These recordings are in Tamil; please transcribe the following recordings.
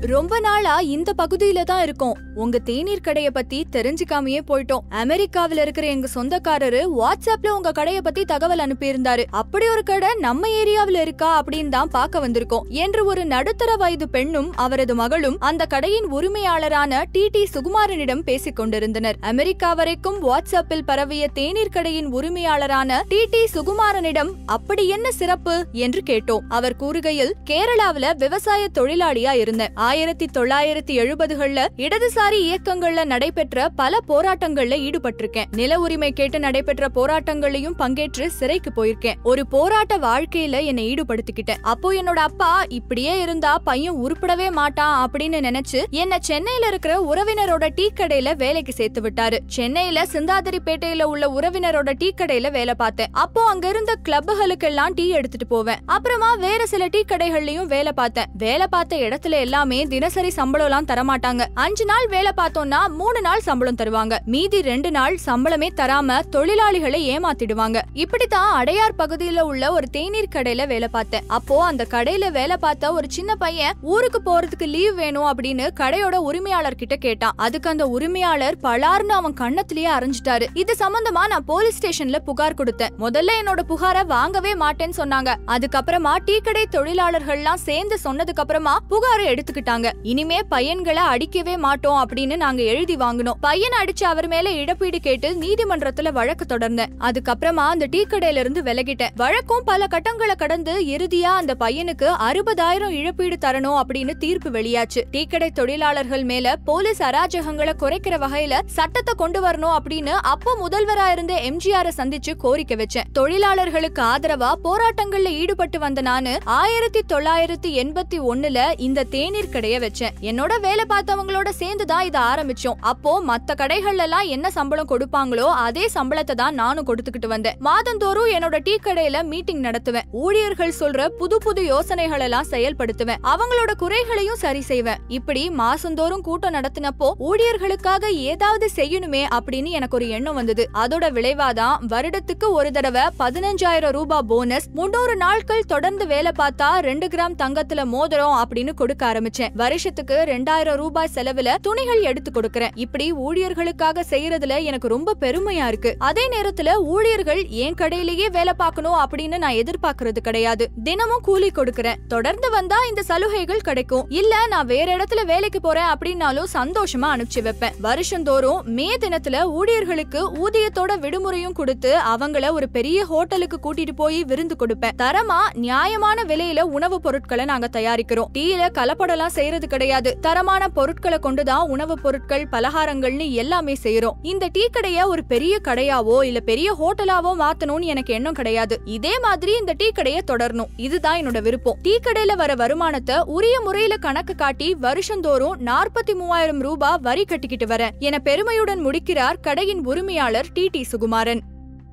ரொம்ப நாளா இந்த பகுதியில தான் இருக்கோம். உங்க தேநீர் கடைய பத்தி தெரிஞ்சுக்காமயே போயிட்டோம். அமெரிக்காவில இருக்கிற எங்க சொந்தக்காரரு வாட்ஸ்அப்ல உங்க கடைய பத்தி தகவல் அனுப்பியிருந்தாரு. அப்படி ஒரு கடை நம்ம ஏரியாவில இருக்கா அப்படின்னு தான் பார்க்க வந்திருக்கோம். என்று ஒரு நடுத்தர வயது பெண்ணும் அவரது மகளும் அந்த கடையின் உரிமையாளரான டி டி சுகுமாரனிடம் பேசிக் கொண்டிருந்தனர். அமெரிக்கா வரைக்கும் வாட்ஸ்அப்பில் பரவிய தேநீர் கடையின் உரிமையாளரான டி டி சுகுமாரனிடம் அப்படி என்ன சிறப்பு? என்று கேட்டோம். அவர் கூறுகையில் கேரளாவுல விவசாய தொழிலாளியா இருந்தேன். ஆயிரத்தி தொள்ளாயிரத்தி எழுபதுகள்ல இடதுசாரி இயக்கங்கள்ல நடைபெற்ற பல போராட்டங்கள்ல ஈடுபட்டிருக்கேன். நில உரிமை கேட்டு நடைபெற்ற போராட்டங்களையும் பங்கேற்று சிறைக்கு போயிருக்கேன். ஒரு போராட்ட வாழ்க்கையில என்னை ஈடுபடுத்திக்கிட்டேன். அப்போ என்னோட அப்பா இப்படியே இருந்தா பையன் உருப்படவே மாட்டான் அப்படின்னு நினைச்சு என்ன சென்னையில இருக்கிற உறவினரோட டீ கடையில வேலைக்கு சேர்த்து விட்டாரு. சென்னையில சிந்தாதிரிப்பேட்டையில உள்ள உறவினரோட டீ கடையில வேலை பார்த்தேன். அப்போ அங்க இருந்த கிளப்புகளுக்கெல்லாம் டீ எடுத்துட்டு போவேன். அப்புறமா வேற சில டீ கடைகள்லயும் வேலை பார்த்தேன். வேலை பார்த்த இடத்துல எல்லாமே தினசரி சம்பளம் எல்லாம் தரமாட்டாங்க. அஞ்சு நாள் வேலை பார்த்தோம்னா மூணு நாள் சம்பளம் தருவாங்க. மீதி ரெண்டு நாள் சம்பளமே தராம தொழிலாளிகளை ஏமாத்திடுவாங்க. இப்படித்தான் அடையார் பகுதியில உள்ள ஒரு தேநீர் கடையில வேலை பார்த்தேன். அப்போ அந்த கடையில வேலை பார்த்த ஒரு சின்ன பையன் ஊருக்கு போறதுக்கு லீவ் வேணும் அப்படின்னு கடையோட உரிமையாளர் கிட்ட கேட்டான். அதுக்கு அந்த உரிமையாளர் பலார்னு அவன் கண்ணத்திலேயே அரைஞ்சிட்டாரு. இது சம்பந்தமா நான் போலீஸ் ஸ்டேஷன்ல புகார் கொடுத்தேன். முதல்ல என்னோட புகாரை வாங்கவே மாட்டேன்னு சொன்னாங்க. அதுக்கப்புறமா டீ கடை தொழிலாளர்கள்லாம் சேர்ந்து சொன்னதுக்கு அப்புறமா புகாரை எடுத்துக்கிட்டு எடுத்துக்கிட்டாங்க இனிமே பையன்களை அடிக்கவே மாட்டோம் அப்படின்னு நாங்க எழுதி வாங்கினோம். பையன் அடிச்சு அவர் மேல இழப்பீடு கேட்டு நீதிமன்றத்துல வழக்கு தொடர்ந்தேன். அதுக்கப்புறமா அந்த டீ கடையில இருந்து விலகிட்டேன். வழக்கும் பல கட்டங்களை கடந்து இறுதியா அந்த பையனுக்கு அறுபதாயிரம் இழப்பீடு தரணும் அப்படின்னு தீர்ப்பு வெளியாச்சு. டீ கடை தொழிலாளர்கள் மேல போலீஸ் அராஜகங்களை குறைக்கிற வகையில சட்டத்தை கொண்டு வரணும் அப்படின்னு அப்போ முதல்வரா இருந்த எம்ஜிஆர் சந்திச்சு கோரிக்கை வச்சேன். தொழிலாளர்களுக்கு ஆதரவா போராட்டங்கள்ல ஈடுபட்டு வந்த நானு ஆயிரத்தி தொள்ளாயிரத்தி எண்பத்தி ஒண்ணுல இந்த தேநீர் கடைய வச்சேன். என்னோட வேலை பார்த்தவங்களோட சேர்ந்து தான் இதை ஆரம்பிச்சோம். அப்போ மத்த கடைகள்ல எல்லாம் என்ன சம்பளம் கொடுப்பாங்களோ அதே சம்பளத்தை தான் நானும் கொடுத்துக்கிட்டு வந்தேன். மாதந்தோறும் என்னோட டீ கடையில மீட்டிங் நடத்துவேன். ஊழியர்கள் சொல்ற புது புது யோசனைகள் எல்லாம் செயல்படுத்துவேன். அவங்களோட குறைகளையும் சரி செய்வேன். இப்படி மாசந்தோறும் கூட்டம் நடத்தினப்போ ஊழியர்களுக்காக ஏதாவது செய்யணுமே அப்படின்னு எனக்கு ஒரு எண்ணம் வந்தது. அதோட விளைவாதான் வருடத்துக்கு ஒரு தடவை பதினஞ்சாயிரம் ரூபாய் போனஸ் முன்னூறு நாட்கள் தொடர்ந்து வேலை பார்த்தா ரெண்டு கிராம் தங்கத்துல மோதிரம் அப்படின்னு கொடுக்க ஆரம்பிச்சேன். வருஷத்துக்கு ரெண்டாயிரம் ரூபாய் செலவுல துணிகள் எடுத்து கொடுக்கறேன். இப்படி ஊழியர்களுக்காக செய்யறதுல எனக்கு ரொம்ப பெருமையா இருக்கு. அதே நேரத்துல ஊழியர்கள் என் கடையிலேயே வேலை பார்க்கணும் அப்படின்னு நான் எதிர்பார்க்கறது கிடையாது. தினமும் கூலி கொடுக்கறேன். தொடர்ந்து வந்தா இந்த சலுகைகள் கிடைக்கும். இல்ல நான் வேற இடத்துல வேலைக்கு போறேன் அப்படின்னாலும் சந்தோஷமா அனுப்பிச்சு வைப்பேன். வருஷந்தோறும் மே தினத்துல ஊழியர்களுக்கு ஊதியத்தோட விடுமுறையும் கொடுத்து அவங்கள ஒரு பெரிய ஹோட்டலுக்கு கூட்டிட்டு போய் விருந்து கொடுப்பேன். தரமா நியாயமான விலையில உணவுப் பொருட்களை நாங்க தயாரிக்கிறோம். டீல கலப்படம்லாம் செய்யறது கிடையாது. தரமான பொருட்களை கொண்டுதான் உணவுப் பொருட்கள் பலகாரங்கள்னு எல்லாமே செய்யறோம் இந்த டீ கடைய ஒரு பெரிய கடையாவோ இல்ல பெரிய ஹோட்டலாவோ மாத்தணும்னு எனக்கு எண்ணம் கிடையாது. இதே மாதிரி இந்த டீ கடைய தொடரணும். இதுதான் என்னோட விருப்பம். டீ கடையில வர வருமானத்தை உரிய முறையில கணக்கு காட்டி வருஷந்தோறும் நாற்பத்தி மூவாயிரம் ரூபாய் வரி கட்டிக்கிட்டு வரேன். என பெருமையுடன் முடிக்கிறார் கடையின் உரிமையாளர் டி டி சுகுமாரன்.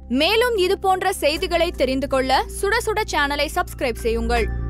மேலும் இது போன்ற செய்திகளை தெரிந்து கொள்ள சுட சுட சேனலை சப்ஸ்கிரைப் செய்யுங்கள்.